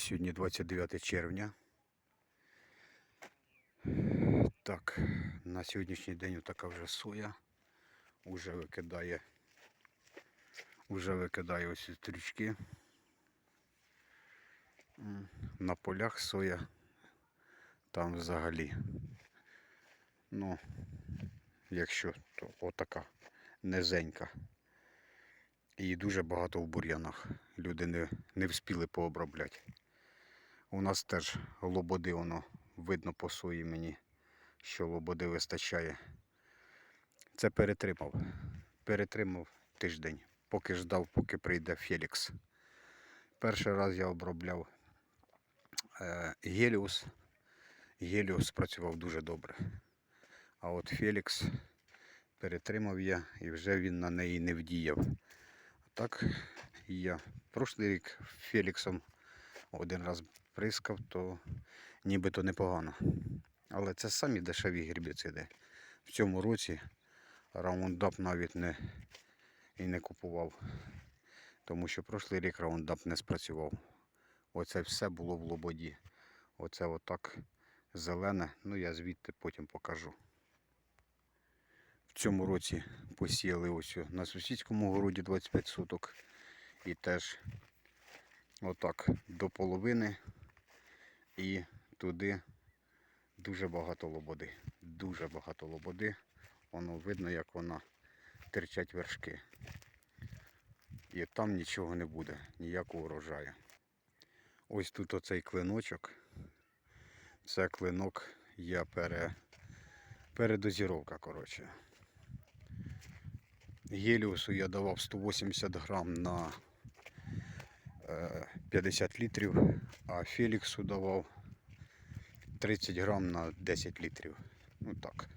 Сьогодні 29 червня. Так, на сьогоднішній день така вже соя. Уже викидає. Уже викидає ось стрічки. На полях соя. Там взагалі. Ну, якщо, то отака низенька. І дуже багато в бур'янах. Люди не, не вспіли пообробляти. У нас теж лободи, воно видно по сої мені, що лободи вистачає. Це перетримав. Перетримав тиждень, поки ждав, поки прийде Фелікс. Перший раз я обробляв е, Геліус. Геліус працював дуже добре. А от Фелікс перетримав я і вже він на неї не вдіяв. Так, я прошлий рік Феліксом один раз прискав, то нібито непогано. Але це самі дешеві гербіциди. В цьому році Roundup навіть не, і не купував. Тому що прошлий рік Roundup не спрацював. Оце все було в лободі. Оце отак зелене. Ну я звідти потім покажу. В цьому році посіяли ось на сусідському городі 25 суток. І теж отак до половини. І туди дуже багато лободи. Дуже багато лободи. Воно видно, як вона терчать вершки. І там нічого не буде, ніякого урожаю. Ось тут оцей клиночок. Це клинок я пере... передозіровка, коротше. Геліусу я давав 180 грам на 50 літрів, а Феліксу давав 30 грам на 10 літрів. Ну так.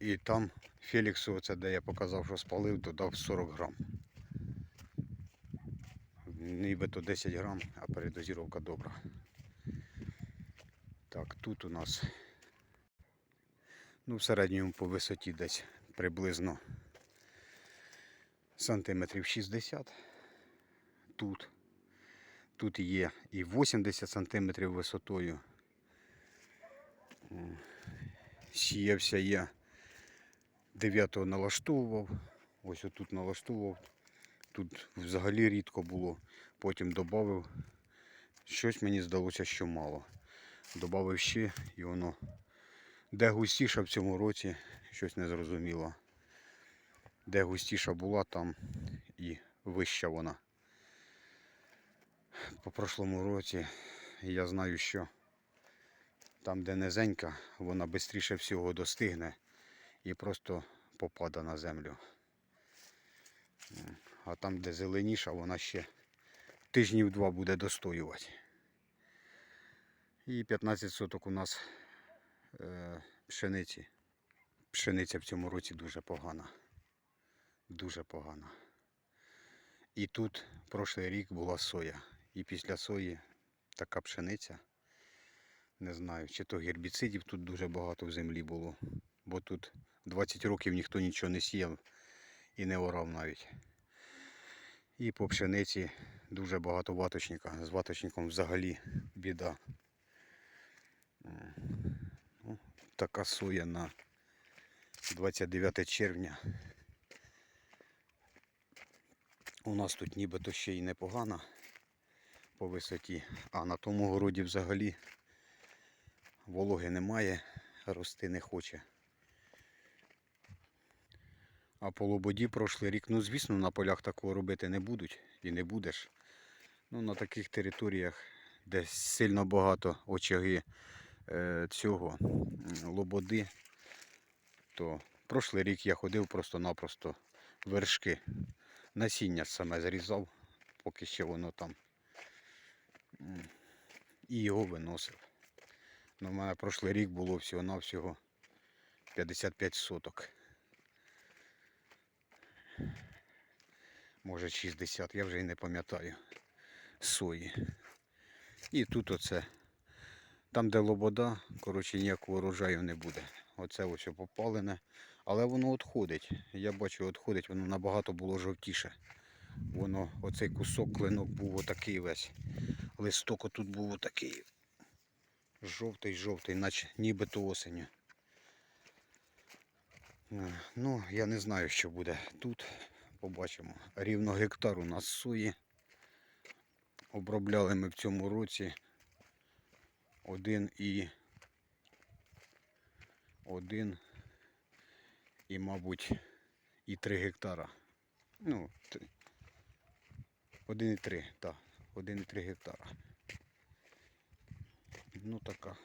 І там Феліксу, це де я показав, що спалив, додав 40 грам. Нібито 10 грам, а передозіровка добра. Так, тут у нас ну, в середньому по висоті десь приблизно сантиметрів 60. Тут. Тут є і 80 сантиметрів висотою. Сіявся я 9 налаштовував. Ось отут налаштовував. Тут взагалі рідко було. Потім додав. Щось мені здалося, що мало. Добавив ще і воно де густіша в цьому році, щось не зрозуміло. Де густіша була, там і вища вона. По прошлому році я знаю, що там, де низенька, вона швидше всього достигне і просто попада на землю. А там, де зеленіша, вона ще тижнів два буде достоювати. І 15 соток у нас е, пшениці. Пшениця в цьому році дуже погана. Дуже погана. І тут прошлий рік була соя. І після сої така пшениця. Не знаю, чи то гербіцидів тут дуже багато в землі було. Бо тут 20 років ніхто нічого не сіяв і не орав навіть. І по пшениці дуже багато ваточника. З ваточником взагалі біда. Ну, така соя на 29 червня. У нас тут нібито ще й непогана по висоті, а на тому городі взагалі вологи немає, рости не хоче. А по лободі прошлий рік, ну звісно, на полях такого робити не будуть і не будеш. Ну, на таких територіях, де сильно багато очаги е, цього лободи, то прошлий рік я ходив просто-напросто вершки. Насіння саме зрізав, поки ще воно там. І його виносив. Ну, у мене прошлий рік було всього-навсього 55 соток. Може 60, я вже і не пам'ятаю сої. І тут оце. Там, де лобода, коротше, ніякого урожаю не буде. Оце ось попалене. Але воно відходить. Я бачу, відходить, воно набагато було жовтіше. Воно, оцей кусок клинок був отакий весь. Листок отут був отакий. Жовтий-жовтий, наче нібито осенью. Е, Ну, я не знаю, що буде тут. Побачимо. Рівно гектар у нас сої. Обробляли ми в цьому році один і один і, мабуть, і три гектара. Ну, т- один і три, так. Один і три гектара. Ну така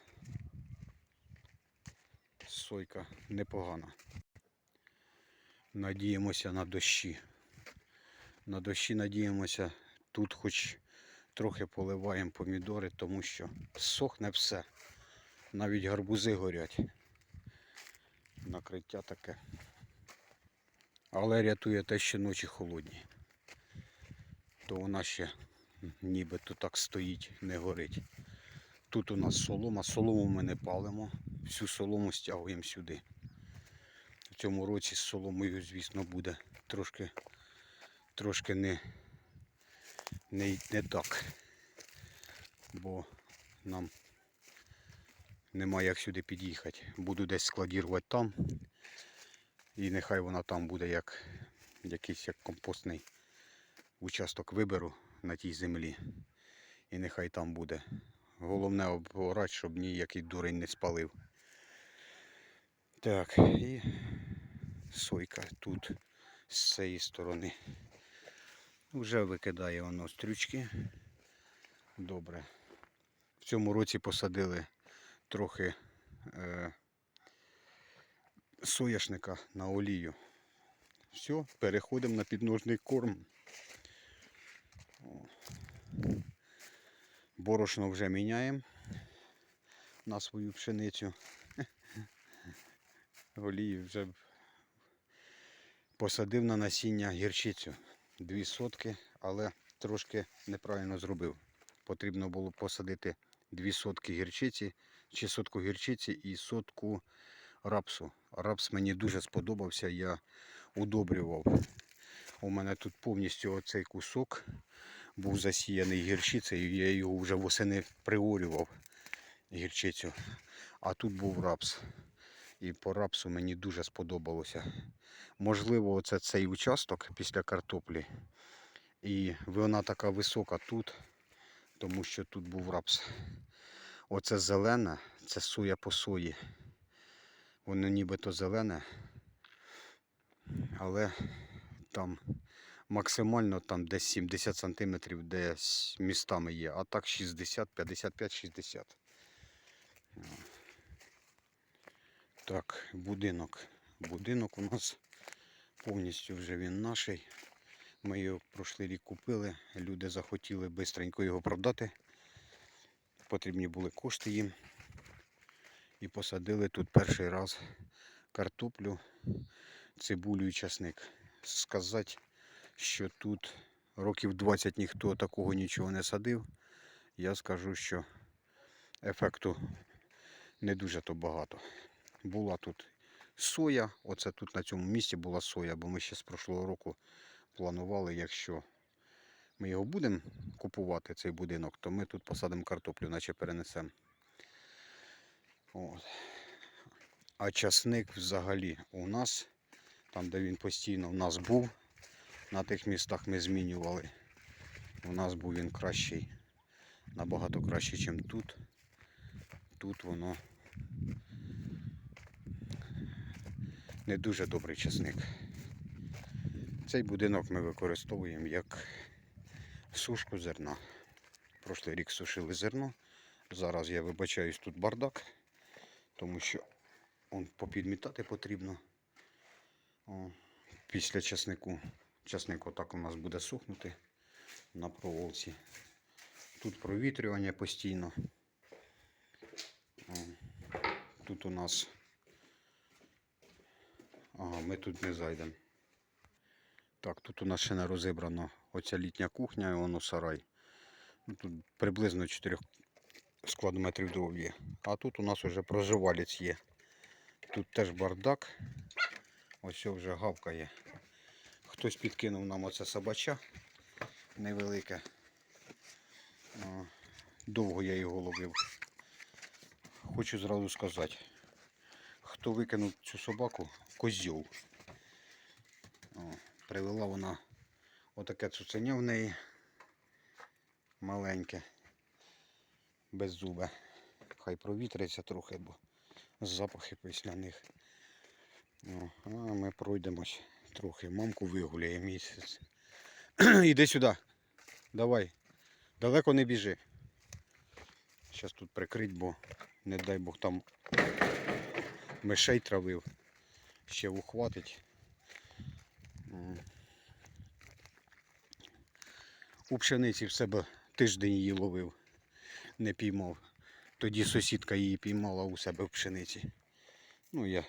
сойка непогана. Надіємося на дощі. На дощі надіємося. Тут хоч трохи поливаємо помідори, тому що сохне все. Навіть гарбузи горять. Накриття таке. Але рятує те, що ночі холодні. То вона ще нібито так стоїть, не горить. Тут у нас солома, солому ми не палимо, всю солому стягуємо сюди. В цьому році з соломою, звісно, буде трошки, трошки не, не, не так. Бо нам немає як сюди під'їхати. Буду десь складірувати там. І нехай вона там буде як якийсь як компостний участок виберу на тій землі. І нехай там буде. Головне оборати, щоб ніякий дурень не спалив. Так, і сойка тут з цієї сторони. Вже викидає воно стрючки. Добре. В цьому році посадили трохи е, соняшника на олію. Все, переходимо на підножний корм. Борошно вже міняємо на свою пшеницю. Олії вже посадив на насіння гірчицю. Дві сотки, але трошки неправильно зробив. Потрібно було посадити дві сотки гірчиці, чи сотку гірчиці і сотку рапсу. Рапс мені дуже сподобався, я удобрював. У мене тут повністю оцей кусок був засіяний гірчицею, я його вже восени приорював гірчицю. А тут був рапс. І по рапсу мені дуже сподобалося. Можливо, оце цей участок після картоплі. І вона така висока тут, тому що тут був рапс. Оце зелене, це соя по сої. Воно нібито зелене, але там максимально там десь 70 сантиметрів десь містами є, а так 60, 55, 60. Так, будинок. Будинок у нас повністю вже він наший. Ми його прошлий рік купили. Люди захотіли швидко його продати. Потрібні були кошти їм. І посадили тут перший раз картоплю, цибулю і часник. Сказати, що тут років 20 ніхто такого нічого не садив. Я скажу, що ефекту не дуже то багато. Була тут соя, оце тут на цьому місці була соя, бо ми ще з прошлого року планували, якщо ми його будемо купувати, цей будинок, то ми тут посадимо картоплю, наче перенесемо. А часник взагалі у нас, там де він постійно у нас був, на тих містах ми змінювали. У нас був він кращий, набагато кращий, ніж тут. Тут воно не дуже добрий часник. Цей будинок ми використовуємо як сушку зерна. Прошлий рік сушили зерно. Зараз я вибачаюсь тут бардак, тому що он попідмітати потрібно. О, після часнику. Часник отак у нас буде сухнути на проволоці. Тут провітрювання постійно. О, тут у нас. Ага, ми тут не зайдемо. Так, тут у нас ще не розібрано оця літня кухня і воно сарай. Ну, Тут приблизно 4 склад метрів дров є. А тут у нас вже проживалець є. Тут теж бардак. Ось вже гавкає. Хтось підкинув нам оце собача невелике. Довго я його ловив. Хочу зразу сказати, хто викинув цю собаку, козьол. Привела вона отаке цуценя в неї маленьке, беззубе. Хай провітриться трохи, бо запахи після них. О, а ми пройдемось трохи. Мамку вигуляє місяць. Іди сюди. Давай. Далеко не біжи. Зараз тут прикрить, бо не дай Бог там мишей травив. Ще ухватить. У пшениці в себе тиждень її ловив, не піймав. Тоді сусідка її піймала у себе в пшениці. Ну, я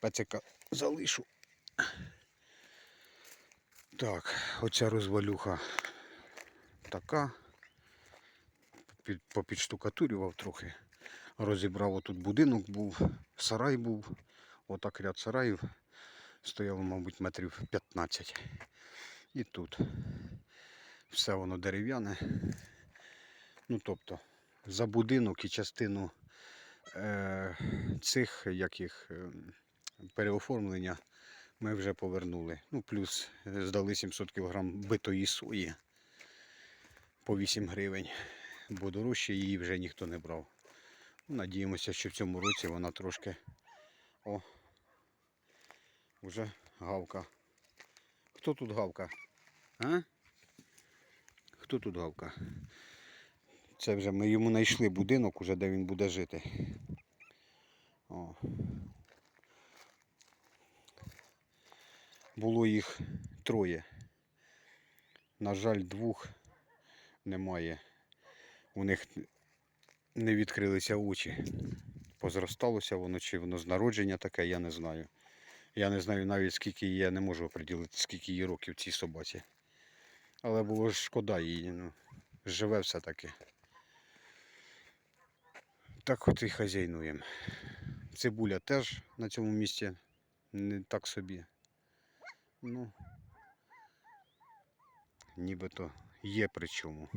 пацика залишу. Так, оця розвалюха така. Попідштукатурював трохи. Розібрав отут будинок був, сарай був. Отак ряд сараїв. Стояло, мабуть, метрів 15. І тут. Все воно дерев'яне. Ну, тобто, за будинок і частину е, цих яких е, переоформлення ми вже повернули. Ну, плюс е, здали 700 кг битої сої по 8 гривень, бо дорожче її вже ніхто не брав. Ну, Надіємося, що в цьому році вона трошки о, вже гавка. Хто тут гавка? А? Хто тут гавка? Це вже ми йому знайшли будинок, уже де він буде жити. О. Було їх троє. На жаль, двох немає. У них не відкрилися очі. Позросталося воно, чи воно з народження таке, я не знаю. Я не знаю навіть скільки її, я не можу оприділити, скільки їй років цій собаці. Але було шкода її, ну, живе все-таки. Так от і хазяйнуємо. Цибуля теж на цьому місці не так собі. Ну, нібито є при чому.